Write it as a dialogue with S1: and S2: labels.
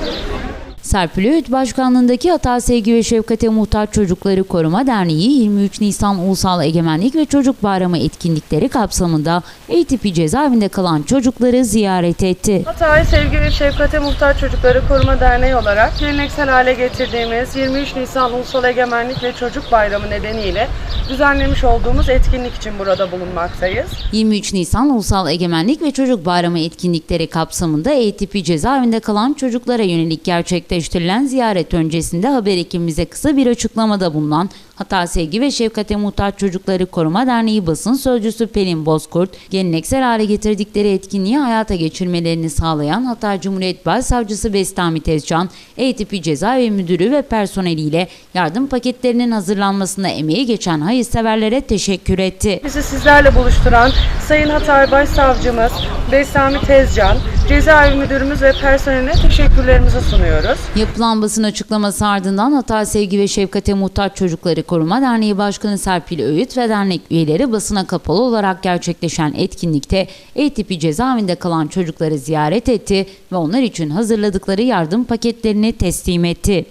S1: Thank you. Serpil Öğüt Başkanlığındaki Hata Sevgi ve Şefkate Muhtaç Çocukları Koruma Derneği 23 Nisan Ulusal Egemenlik ve Çocuk Bayramı etkinlikleri kapsamında ATP cezaevinde kalan çocukları ziyaret etti.
S2: Hatay Sevgi ve Şefkate Muhtaç Çocukları Koruma Derneği olarak geleneksel hale getirdiğimiz 23 Nisan Ulusal Egemenlik ve Çocuk Bayramı nedeniyle düzenlemiş olduğumuz etkinlik için burada bulunmaktayız.
S1: 23 Nisan Ulusal Egemenlik ve Çocuk Bayramı etkinlikleri kapsamında ATP cezaevinde kalan çocuklara yönelik gerçekleştirilen ziyaret öncesinde haber ekibimize kısa bir açıklamada bulunan Hata Sevgi ve Şefkate Muhtaç Çocukları Koruma Derneği basın sözcüsü Pelin Bozkurt, geleneksel hale getirdikleri etkinliği hayata geçirmelerini sağlayan Hatay Cumhuriyet Başsavcısı Bestami Tezcan, ATP Cezaevi Müdürü ve personeliyle yardım paketlerinin hazırlanmasında emeği geçen hayırseverlere teşekkür etti.
S2: Bizi sizlerle buluşturan Sayın Hatay Başsavcımız Bestami Tezcan, Cezaevi Müdürümüz ve personeline teşekkürlerimizi sunuyoruz.
S1: Yapılan basın açıklaması ardından Hatay Sevgi ve Şefkate Muhtaç Çocukları Koruma Derneği Başkanı Serpil Öğüt ve dernek üyeleri basına kapalı olarak gerçekleşen etkinlikte E-tipi cezaevinde kalan çocukları ziyaret etti ve onlar için hazırladıkları yardım paketlerini teslim etti.